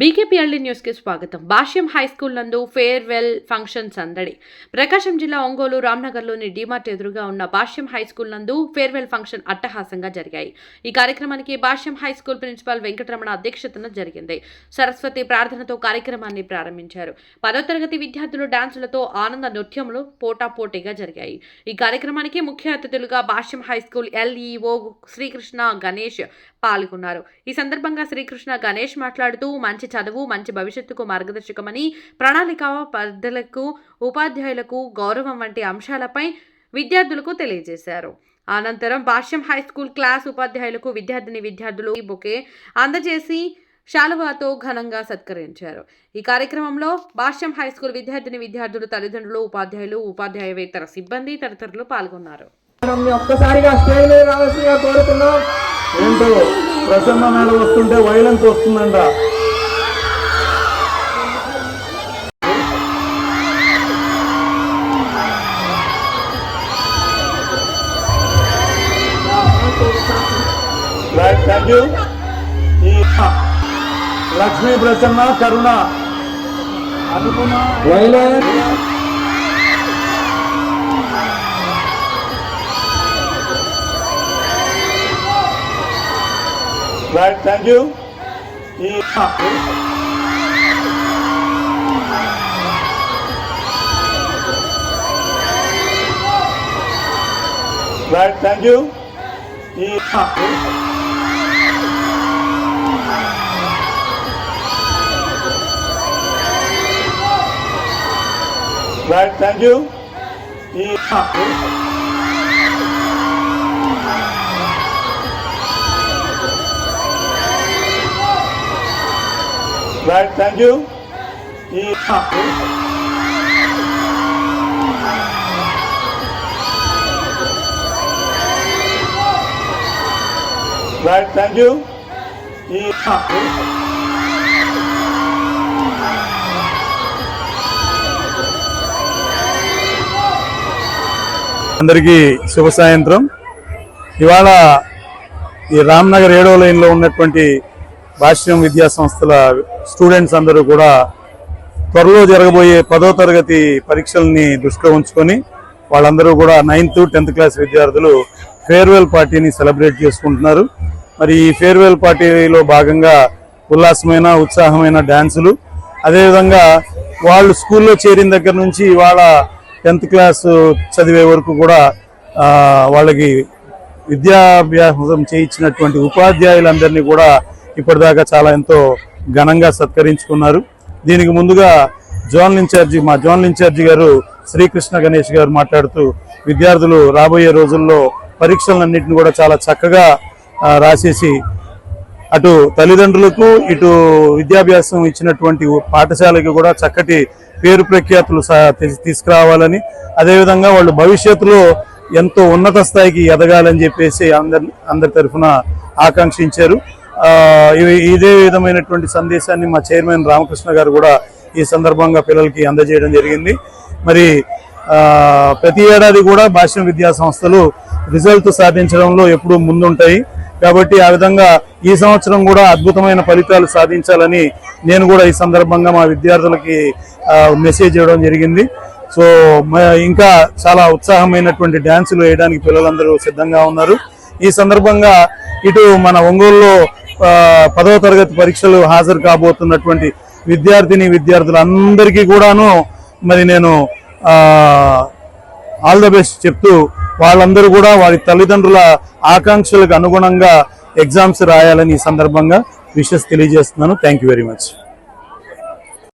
బీకేపీఎల్డీ న్యూస్కి స్వాగతం. Bhashyam high school నందు ఫేర్వెల్ ఫంక్షన్ సందడి ప్రకాశం జిల్లా ఒంగోలు రామ్నగర్లోని డీమార్ట్ ఎదురుగా ఉన్న భాష్యం హై స్కూల్ నందు ఫేర్వెల్ ఫంక్షన్ అట్టహాసంగా జరిగాయి. ఈ కార్యక్రమానికి Bhashyam high school principal Venkataramana అధ్యక్షతన జరిగింది. సరస్వతి ప్రార్థనతో కార్యక్రమాన్ని ప్రారంభించారు. పదో తరగతి విద్యార్థులు డాన్సులతో ఆనంద నృత్యములు పోటాపోటీగా జరిగాయి. ఈ కార్యక్రమానికి ముఖ్య అతిథులుగా Bhashyam high school LEO Srikrishna Ganesh పాల్గొన్నారు. ఈ సందర్భంగా శ్రీకృష్ణ గణేష్ మాట్లాడుతూ మంచి చదువు మంచి భవిష్యత్తుకు మార్గదర్శకమని ప్రణాళిక పద్ధతులకు ఉపాధ్యాయులకు గౌరవం వంటి అంశాలపై విద్యార్థులకు తెలియజేశారు. అనంతరం భాష్యం హై స్కూల్ క్లాస్ ఉపాధ్యాయులకు విద్యార్థిని విద్యార్థులు ఈ బొకే అందజేసి శాలువాతో ఘనంగా సత్కరించారు. ఈ కార్యక్రమంలో భాష్యం హై స్కూల్ విద్యార్థిని విద్యార్థులు తల్లిదండ్రులు ఉపాధ్యాయులు ఉపాధ్యాయువేతర సిబ్బంది తదితరులు పాల్గొన్నారు. మనం ఒక్కసారిగా స్టేజ్ మీద రావాల్సిందిగా కోరుతున్నాం. ఏంటో? ప్రసన్న మేడం వస్తుంటే వైలెన్స్ వస్తుందంట. థ్యాంక్ యూ ఈ లక్ష్మీ ప్రసన్న కరుణ అనుకున్న వైలెన్స్ రైట్ థ్యాంక్ యూ ఈ రైట్ థ్యాంక్ యూ ఈ Right, thank you. Yeah. Right, thank you. Yeah. Right, thank you. Yeah. అందరికీ శుభ సాయంత్రం. ఇవాళ ఈ రామ్నగర్ ఏడో లైన్లో ఉన్నటువంటి భాష్యం విద్యా సంస్థల స్టూడెంట్స్ అందరూ కూడా త్వరలో జరగబోయే పదో తరగతి పరీక్షల్ని దృష్టిలో ఉంచుకొని వాళ్ళందరూ కూడా నైన్త్ టెన్త్ క్లాస్ విద్యార్థులు ఫేర్వెల్ పార్టీని సెలబ్రేట్ చేసుకుంటున్నారు. మరి ఈ ఫేర్వెల్ పార్టీలో భాగంగా ఉల్లాసమైన ఉత్సాహమైన డ్యాన్సులు అదేవిధంగా వాళ్ళు స్కూల్లో చేరిన దగ్గర నుంచి ఇవాళ టెన్త్ క్లాస్ చదివే వరకు కూడా వాళ్ళకి విద్యాభ్యాసం చేయించినటువంటి ఉపాధ్యాయులందరినీ కూడా ఇప్పటిదాకా చాలా ఎంతో ఘనంగా సత్కరించుకున్నారు. దీనికి ముందుగా జోనల్ ఇన్ఛార్జి మా జోనల్ ఇన్ఛార్జి గారు శ్రీకృష్ణ గణేష్ గారు మాట్లాడుతూ విద్యార్థులు రాబోయే రోజుల్లో పరీక్షలన్నింటిని కూడా చాలా చక్కగా రాసేసి అటు తల్లిదండ్రులకు ఇటు విద్యాభ్యాసం ఇచ్చినటువంటి పాఠశాలకి కూడా చక్కటి పేరు ప్రఖ్యాతులు తీసుకురావాలని అదేవిధంగా వాళ్ళు భవిష్యత్తులో ఎంతో ఉన్నత స్థాయికి ఎదగాలని చెప్పేసి అందరి అందరి తరఫున ఆకాంక్షించారు. ఇవి ఇదే విధమైనటువంటి సందేశాన్ని మా చైర్మన్ రామకృష్ణ గారు కూడా ఈ సందర్భంగా పిల్లలకి అందజేయడం జరిగింది. మరి ప్రతి ఏడాది కూడా భాష్యం విద్యా సంస్థలు రిజల్ట్ సాధించడంలో ఎప్పుడూ ముందుంటాయి. కాబట్టి ఆ విధంగా ఈ సంవత్సరం కూడా అద్భుతమైన ఫలితాలు సాధించాలని నేను కూడా ఈ సందర్భంగా మా విద్యార్థులకి మెసేజ్ ఇవ్వడం జరిగింది. సో ఇంకా చాలా ఉత్సాహమైనటువంటి డ్యాన్సులు వేయడానికి పిల్లలందరూ సిద్ధంగా ఉన్నారు. ఈ సందర్భంగా ఇటు మన ఒంగోలులో పదవ తరగతి పరీక్షలు హాజరు కాబోతున్నటువంటి విద్యార్థిని విద్యార్థులందరికీ కూడాను మరి నేను ఆల్ ద బెస్ట్ చెప్తూ వాళ్ళందరూ కూడా వారి తల్లిదండ్రుల ఆకాంక్షలకు అనుగుణంగా ఎగ్జామ్స్ రాయాలని ఈ సందర్భంగా విషెస్ తెలియజేస్తున్నాను. Thank you very much